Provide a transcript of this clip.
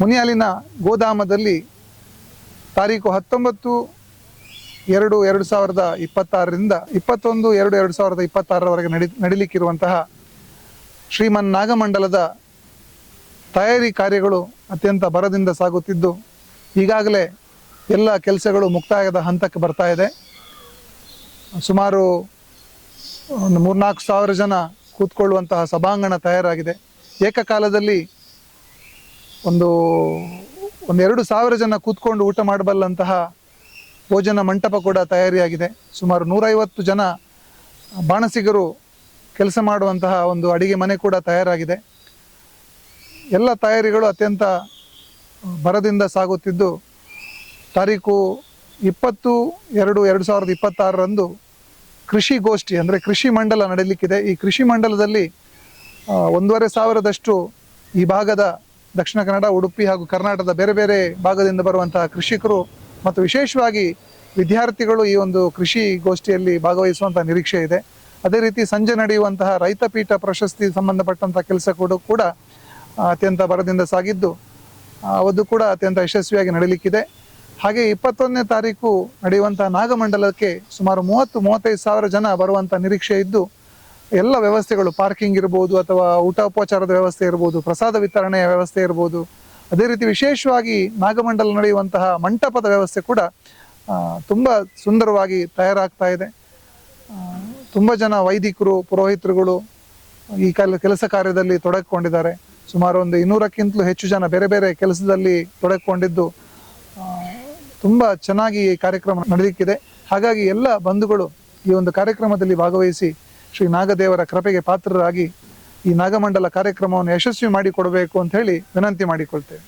ಮುನಿಯಾಲಿನ ಗೋದಾಮದಲ್ಲಿ ತಾರೀಕು ಹತ್ತೊಂಬತ್ತು ಎರಡು ಎರಡು ಸಾವಿರದ ಇಪ್ಪತ್ತಾರರಿಂದ ಇಪ್ಪತ್ತೊಂದು ಎರಡು ಎರಡು ಸಾವಿರದ ಇಪ್ಪತ್ತಾರರವರೆಗೆ ನಡಿ ನಡಿಲಿಕ್ಕಿರುವಂತಹ ಶ್ರೀಮನ್ ನಾಗಮಂಡಲದ ತಯಾರಿ ಕಾರ್ಯಗಳು ಅತ್ಯಂತ ಬರದಿಂದ ಸಾಗುತ್ತಿದ್ದು, ಈಗಾಗಲೇ ಎಲ್ಲ ಕೆಲಸಗಳು ಮುಕ್ತಾಯದ ಹಂತಕ್ಕೆ ಬರ್ತಾ ಇದೆ. ಸುಮಾರು ಒಂದು ಮೂರ್ನಾಲ್ಕು ಸಾವಿರ ಜನ ಕೂತ್ಕೊಳ್ಳುವಂತಹ ಸಭಾಂಗಣ ತಯಾರಾಗಿದೆ. ಏಕಕಾಲದಲ್ಲಿ ಒಂದು ಒಂದೆರಡು ಸಾವಿರ ಜನ ಕೂತ್ಕೊಂಡು ಊಟ ಮಾಡಬಲ್ಲಂತಹ ಭೋಜನ ಮಂಟಪ ಕೂಡ ತಯಾರಿಯಾಗಿದೆ. ಸುಮಾರು ನೂರೈವತ್ತು ಜನ ಬಾಣಸಿಗರು ಕೆಲಸ ಮಾಡುವಂತಹ ಒಂದು ಅಡಿಗೆ ಮನೆ ಕೂಡ ತಯಾರಾಗಿದೆ. ಎಲ್ಲ ತಯಾರಿಗಳು ಅತ್ಯಂತ ಭರದಿಂದ ಸಾಗುತ್ತಿದ್ದು, ತಾರೀಕು ಇಪ್ಪತ್ತು ಎರಡು ಎರಡು ಸಾವಿರದ ಇಪ್ಪತ್ತಾರರಂದು ಕೃಷಿ ಗೋಷ್ಠಿ, ಅಂದರೆ ಕೃಷಿ ಮಂಡಲ ನಡೀಲಿಕ್ಕಿದೆ. ಈ ಕೃಷಿ ಮಂಡಲದಲ್ಲಿ ಒಂದೂವರೆ ಸಾವಿರದಷ್ಟು ಈ ಭಾಗದ ದಕ್ಷಿಣ ಕನ್ನಡ, ಉಡುಪಿ ಹಾಗೂ ಕರ್ನಾಟಕದ ಬೇರೆ ಬೇರೆ ಭಾಗದಿಂದ ಬರುವಂತಹ ಕೃಷಿಕರು ಮತ್ತು ವಿಶೇಷವಾಗಿ ವಿದ್ಯಾರ್ಥಿಗಳು ಈ ಒಂದು ಕೃಷಿ ಗೋಷ್ಠಿಯಲ್ಲಿ ಭಾಗವಹಿಸುವಂತಹ ನಿರೀಕ್ಷೆ ಇದೆ. ಅದೇ ರೀತಿ ಸಂಜೆ ನಡೆಯುವಂತಹ ರೈತಪೀಠ ಪ್ರಶಸ್ತಿ ಸಂಬಂಧಪಟ್ಟಂತಹ ಕೆಲಸ ಕೂಡ ಕೂಡ ಅತ್ಯಂತ ಬರದಿಂದ ಸಾಗಿದ್ದು ಅದು ಕೂಡ ಅತ್ಯಂತ ಯಶಸ್ವಿಯಾಗಿ ನಡೀಲಿಕ್ಕಿದೆ. ಹಾಗೆ ಇಪ್ಪತ್ತೊಂದನೇ ತಾರೀಕು ನಡೆಯುವಂತಹ ನಾಗಮಂಡಲಕ್ಕೆ ಸುಮಾರು ಮೂವತ್ತು, ಮೂವತ್ತೈದು ಸಾವಿರ ಜನ ಬರುವಂತಹ ನಿರೀಕ್ಷೆ ಇದ್ದು ಎಲ್ಲ ವ್ಯವಸ್ಥೆಗಳು ಪಾರ್ಕಿಂಗ್ ಇರ್ಬೋದು ಅಥವಾ ಊಟೋಪಚಾರದ ವ್ಯವಸ್ಥೆ ಇರ್ಬೋದು, ಪ್ರಸಾದ ವಿತರಣೆಯ ವ್ಯವಸ್ಥೆ ಇರ್ಬೋದು. ಅದೇ ರೀತಿ ವಿಶೇಷವಾಗಿ ನಾಗಮಂಡಲ ನಡೆಯುವಂತಹ ಮಂಟಪದ ವ್ಯವಸ್ಥೆ ಕೂಡ ತುಂಬ ಸುಂದರವಾಗಿ ತಯಾರಾಗ್ತಾ ಇದೆ. ತುಂಬ ಜನ ವೈದಿಕರು, ಪುರೋಹಿತರುಗಳು ಈ ಕೆಲ, ಕೆಲಸ ಕಾರ್ಯದಲ್ಲಿ ತೊಡಗಿಕೊಂಡಿದ್ದಾರೆ. ಸುಮಾರು ಒಂದು ಇನ್ನೂರಕ್ಕಿಂತಲೂ ಹೆಚ್ಚು ಜನ ಬೇರೆ ಬೇರೆ ಕೆಲಸದಲ್ಲಿ ತೊಡಗಿಕೊಂಡಿದ್ದು ತುಂಬ ಚೆನ್ನಾಗಿ ಈ ಕಾರ್ಯಕ್ರಮ ನಡೆಯಲಿಕ್ಕಿದೆ ಹಾಗಾಗಿ ಎಲ್ಲ ಬಂಧುಗಳು ಈ ಒಂದು ಕಾರ್ಯಕ್ರಮದಲ್ಲಿ ಭಾಗವಹಿಸಿ ಶ್ರೀ ನಾಗದೇವರ ಕೃಪೆಗೆ ಪಾತ್ರರಾಗಿ ಈ ನಾಗಮಂಡಲ ಕಾರ್ಯಕ್ರಮವನ್ನು ಯಶಸ್ವಿ ಮಾಡಿಕೊಡಬೇಕು ಅಂತ ಹೇಳಿ ವಿನಂತಿ ಮಾಡಿಕೊಳ್ತೇವೆ.